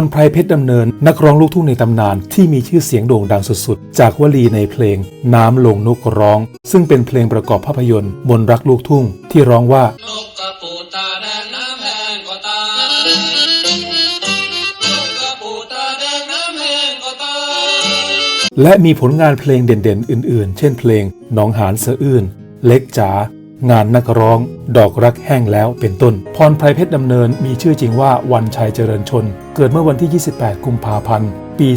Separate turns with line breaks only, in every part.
รไพรเพชรดำเนิน นักร้องลูกทุ่งในตำนานที่มีชื่อเสียงโด่งดังสุดๆ จากวลีในเพลง น้ำลงนกร้อง ซึ่งเป็นเพลงประกอบภาพยนตร์มนรักลูกทุ่ง ที่ร้องว่า
และ
มีผลงานเพลงเด่นๆ อื่นๆ เช่นเพลงหนองหานสะอื้นเล็กจ๋า งานนักร้อง ดอกรักแห้งแล้วเป็นต้น พรไพรเพชรดำเนินมีชื่อจริงว่าวันชัยเจริญชน เกิดเมื่อวันที่ 28 กุมภาพันธ์ ปี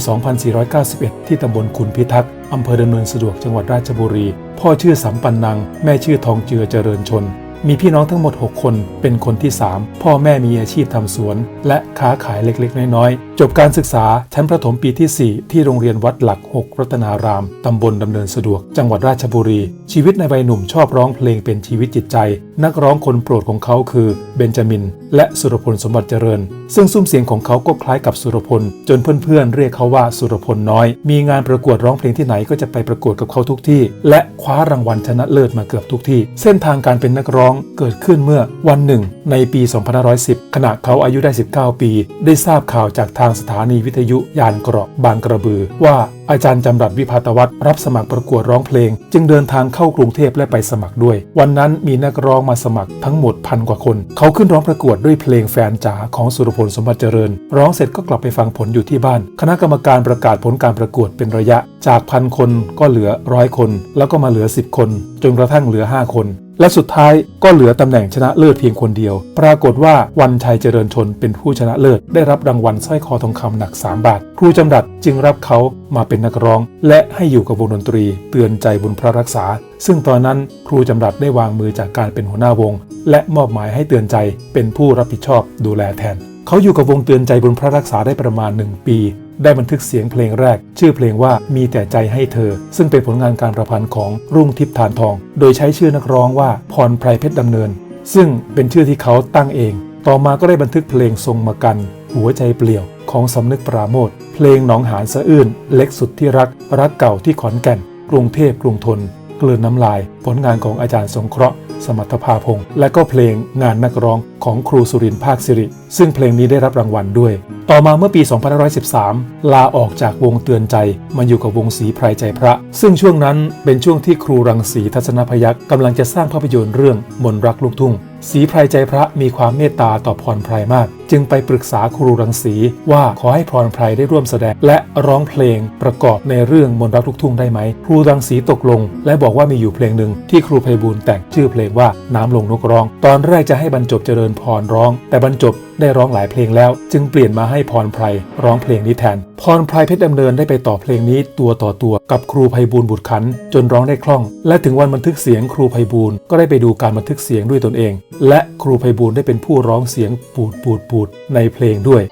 2491 ที่ตำบลขุนพิทักษ์อำเภอดำเนินสะดวกจังหวัดราชบุรี พ่อชื่อสัมปันนัง แม่ชื่อทองเจือเจริญชน มีพี่น้องทั้งหมด 6 คนเป็นคนที่ 3 พ่อแม่มีอาชีพทำสวน และค้าขายเล็กๆ น้อยๆ จบการศึกษาชั้นประถมปีที่ 4 ที่โรงเรียนวัดหลัก 6 รัตนาราม ตำบลดำเนินสะดวก จังหวัดราชบุรี ชีวิตในวัยหนุ่มชอบร้องเพลงเป็นชีวิตจิตใจ นักร้องคนโปรดของเขาคือเบนจามิน และสุรพลสมบัติเจริญ ซึ่งซุ้มเสียงของเขาก็คล้ายกับสุรพล จนเพื่อนๆเรียกเขาว่าสุรพลน้อย มีงานประกวดร้องเพลงที่ไหนก็จะไปประกวดกับเขาทุกที่ และคว้ารางวัลชนะเลิศมาเกือบทุกที่ เส้นทางการเป็นนักร้องเกิดขึ้นเมื่อวันหนึ่ง ในปี 2510 ขณะเขาอายุได้ 19 ปี ได้ทราบข่าวจากทางสถานีวิทยุยานเกราะบางกระบือ ว่าอาจารย์จำรัดวิภาตวัฒน์รับสมัครประกวดร้องเพลง จึงเดินทางเข้ากรุงเทพและไปสมัครด้วย วันนั้นมีนักร้องมาสมัครทั้งหมดพันกว่าคน เขาขึ้นร้องประกวดด้วยเพลงแฟนจ๋าของสุรพลสมบัติเจริญ ร้องเสร็จก็กลับไปฟังผลอยู่ที่บ้าน คณะกรรมการประกาศผลการประกวดเป็นระยะ จากพันคนก็เหลือร้อยคน แล้วก็มาเหลือ 10 คน จนกระทั่งเหลือ 5 คน และสุดท้ายก็เหลือตำแหน่งชนะเลิศเพียงคนเดียว ปรากฏว่าวันชัยเจริญชนเป็นผู้ชนะเลิศ ได้รับรางวัลสร้อยคอทองคำหนัก 3 บาท ครูจำรัดจึงรับเขามาเป็นนักร้อง และให้อยู่กับวงดนตรี เตือนใจบุญพระรักษา ซึ่งตอนนั้นครูจำรัดได้วางมือจากการเป็นหัวหน้าวง และมอบหมายให้เตือนใจเป็นผู้รับผิดชอบดูแลแทน เขาอยู่กับวงเตือนใจบุญพระรักษาได้ประมาณ 1 ปี ได้บันทึกเสียงเพลงแรก ชื่อเพลงว่ามีแต่ใจให้เธอ ซึ่งเป็นผลงานการประพันธ์ของรุ่งทิพย์ฐานทอง โดยใช้ชื่อนักร้องว่าพรไพรเพชรดำเนิน ซึ่งเป็นชื่อที่เขาตั้งเอง ต่อมาก็ได้บันทึกเพลงทรงมากัน หัวใจเปลี่ยวของสำนึกปราโมทเพลงหนองหานสะอื้นเล็กสุดที่รัก รักเก่าที่ขอนแก่น กรุงเทพกรุงทน กลืนน้ำลาย ผลงานของอาจารย์สงเคราะห์ สมรรถภาพงศ์และก็เพลงงานนักร้องของครูสุรินทร์ภาคสิริ ซึ่งเพลงนี้ได้รับรางวัลด้วย ต่อมาเมื่อปี 2513 ลาออกจากวงเตือนใจ มาอยู่กับวงสีไพรใจพระ ซึ่งช่วงนั้นเป็นช่วงที่ครูรังสีทัศนพยักษ์กำลังจะสร้างภาพยนตร์เรื่องมนรักลูกทุ่ง สีไพรใจพระมีความเมตตาต่อพรไพรมาก จึงไปปรึกษาครูรังสีว่าขอให้พรไพรได้ร่วมแสดง และร้องเพลงประกอบในเรื่องมนรักลูกทุ่งได้ไหม ครูรังสีตกลง และบอกว่ามีอยู่เพลงหนึ่งที่ครูไพบูลแต่งชื่อเพลงว่าน้ำลงนกร้อง ตอนแรกจะให้บรรจบเจริญพรร้อง แต่บรรจบได้ร้องหลายเพลงแล้ว จึงเปลี่ยนมาให้พรไพรร้องเพลงนี้แทน พรไพรเพชรดำเนินได้ไปต่อเพลงนี้ตัวต่อตัวกับครูไพบูลบุตรขัน จนร้องได้คล่อง และถึงวันบันทึกเสียงครูไพบูลก็ได้ไปดูการบันทึกเสียงด้วยตนเอง และครูไพบูลได้เป็นผู้ร้องเสียงปูดปูดปูดในเพลงด้วย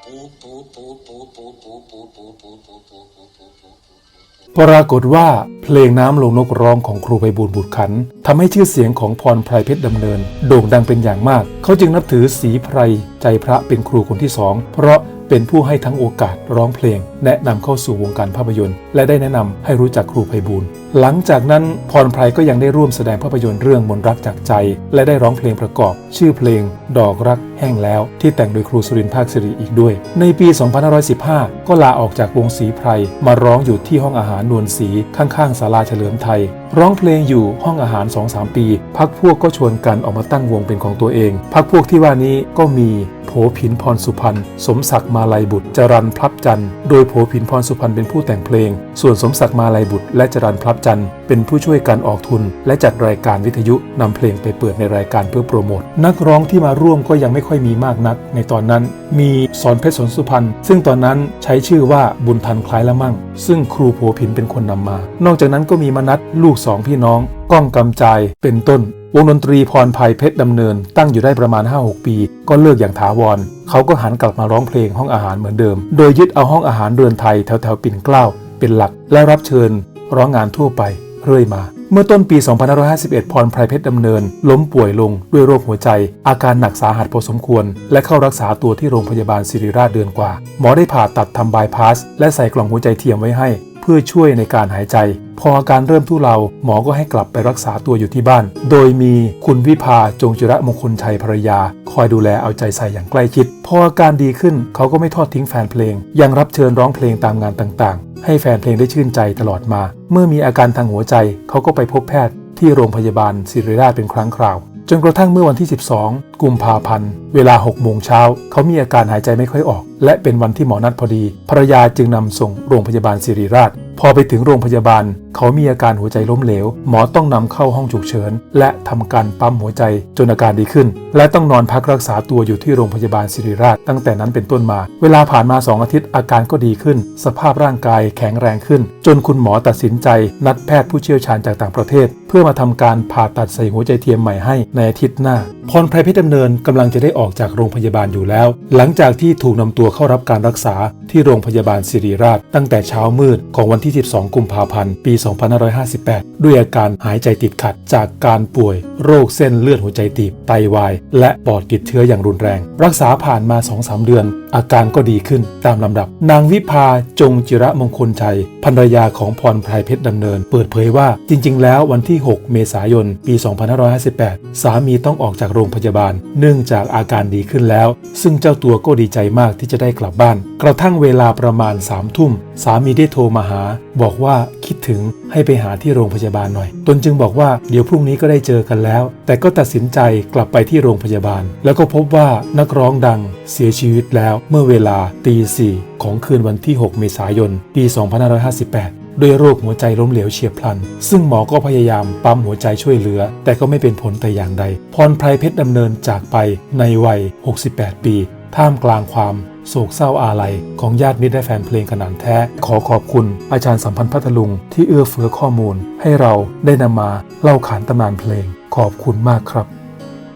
ปรากฏว่าเพลงน้ำลงนกร้องของครูไพบูลบุตรขันทำให้ชื่อเสียงของพรไพรเพชรดำเนิน โด่งดังเป็นอย่างมาก เขาจึงนับถือศรีไพรใจพระเป็นครูคนที่สองเพราะเป็นผู้ให้ทั้งโอกาสร้องเพลง แนะนำเข้าสู่วงการภาพยนตร์ และได้แนะนำให้รู้จักครูไพบูลหลังจากนั้นพรไพรก็ยังได้ร่วมแสดงภาพยนตร์เรื่องมนต์รักจากใจ และได้ร้องเพลงประกอบ ชื่อเพลง ดอกรัก แห้งแล้ว ที่แต่งโดยครูสุรินทร์ภาคสิริอีกด้วย ในปี 2515 ก็ลาออกจากวงศรีไพร มาร้องอยู่ที่ห้องอาหารนวลศรีข้างๆศาลาเฉลิมไทย ร้องเพลงอยู่ห้องอาหาร 2-3 ปี พักพวกก็ชวนกันออกมาตั้งวงเป็นของตัวเอง พักพวกที่ว่านี้ก็มีโผผินพรสุพรรณสมศักดิ์มาลัยบุตร จรันพลับจันทร์โดยโผผินพรสุพรรณเป็นผู้แต่งเพลง ส่วนสมศักดิ์มาลัยบุตร และจรันพลับจันทร์ เป็นผู้ช่วยกันออกทุน และจัดรายการวิทยุนำเพลงไปเปิดในรายการเพื่อโปรโมทนักร้องที่มาร่วมก็ยังไม่ค่อยมีมากนัก ในตอนนั้นมีสอนเพชรสนสุพรรณซึ่งตอนนั้นใช้ชื่อว่าบุญทันคล้ายละมั่ง ซึ่งครูโผผินเป็นคนนำมา นอกจากนั้นก็มีมนัทลูกสองพี่น้องก้องกำจายเป็นต้น วงดนตรีพรภัยเพชรดำเนิน ตั้งอยู่ได้ประมาณ 5-6 ปี ก็เลิกอย่างถาวร เขาก็หันกลับมาร้องเพลงห้องอาหารเหมือนเดิม โดยยึดเอาห้องอาหารเรือนไทยแถวแถวๆปิ่นเกล้าเป็นหลักและรับเชิญร้องงานทั่วไป เรื่อยมา เมื่อต้นปี 2551 พรไพรเพชรดำเนิน ล้มป่วยลงด้วยโรคหัวใจ อาการหนักสาหัสพอสมควร และเข้ารักษาตัวที่โรงพยาบาลศิริราชเดือนกว่า หมอได้ผ่าตัดทำบายพาส และใส่กล่องหัวใจเทียมไว้ให้ เพื่อพื่อช่วยในการหายใจ พออาการเริ่มทุเลาหมอก็ให้กลับไปรักษาตัวอยู่ที่บ้าน โดยมีคุณวิภาจงจิระมงคลชัยภรรยา คอยดูแลเอาใจใส่อย่างใกล้ชิด พออาการดีขึ้นเขาก็ไม่ทอดทิ้งแฟนเพลง ยังรับเชิญร้องเพลงตามงานต่างๆ ให้แฟนเพลงได้ชื่นใจตลอดมา เมื่อมีอาการทางหัวใจเขาก็ไปพบแพทย์ ที่โรงพยาบาลศิริราชเป็นครั้งคราวจนกระทั่งเมื่อวันที่ 12 กุมภาพันธ์ เวลา 6 โมงเช้า เขามีอาการหายใจไม่ค่อยออก และเป็นวันที่หมอนัดพอดี ภรรยาจึงนำส่งโรงพยาบาลศิริราช พอไปถึงโรงพยาบาล เขามีอาการหัวใจล้มเหลว หมอต้องนำเข้าห้องฉุกเฉิน และทำการปั๊มหัวใจจนอาการดีขึ้น และต้องนอนพักรักษาตัวอยู่ที่โรงพยาบาลศิริราช ตั้งแต่นั้นเป็นต้นมา เวลาผ่านมา 2 อาทิตย์อาการก็ดีขึ้น สภาพร่างกายแข็งแรงขึ้น จนคุณหมอตัดสินใจ นัดแพทย์ผู้เชี่ยวชาญจากต่างประเทศ พื่อมาทำการผ่าตัดใส่หัวใจเทียมใหม่ให้ในอาทิตย์หน้า พรไพรเพชรดำเนินกำลังจะได้ออกจากโรงพยาบาลอยู่แล้ว หลังจากที่ถูกนำตัวเข้ารับการรักษาที่โรงพยาบาลศิริราช ตั้งแต่เช้ามืดของวันที่ 12 กุมภาพันธ์ ปี 2558 ด้วยอาการหายใจติดขัดจากการป่วย โรคเส้นเลือดหัวใจตีบไตวาย และปอดติดเชื้ออย่างรุนแรง รักษาผ่านมา 2-3 เดือน อาการก็ดีขึ้นตามลำดับ นางวิภาจงจิระมงคลชัยภรรยาของพรไพรเพชรดำเนิน เปิดเผยว่าจริง ๆ แล้ววันที่ 6 เมษายน ปี 2558 สามีต้องออกจากโรงพยาบาล เนื่องจากอาการดีขึ้นแล้ว ซึ่งเจ้าตัวก็ดีใจมากที่จะได้กลับบ้าน กระทั่งเวลาประมาณ3ามทุ่ม สามีได้โทรมาหา บอกว่าคิดถึงให้ไปหาที่โรงพยาบาลหน่อย ตนจึงบอกว่าเดี๋ยวพรุ่งนี้ก็ได้เจอกันแล้ว แต่ก็ตัดสินใจกลับไปที่โรงพยาบาล แล้วก็พบว่านักร้องดังเสียชีวิตแล้วเมื่อเวลาตีสี่ของคืนวันที่ 6 เมษายน ปี 2558ด้วยโรคหัวใจล้มเหลวเฉียบพลัน ซึ่งหมอก็พยายามปั๊มหัวใจช่วยเหลือ แต่ก็ไม่เป็นผลแต่อย่างใด พรไพรเพชรดำเนินจากไปในวัย 68 ปี ท่ามกลางความโศกเศร้าอาลัยของญาติมิตรและแฟนเพลงขนาดแท้ ขอขอบคุณอาจารย์สัมพันธ์พัทลุง ที่เอื้อเฟื้อข้อมูล ให้เราได้นำมาเล่าขานตำนานเพลง ขอบคุณมากครับ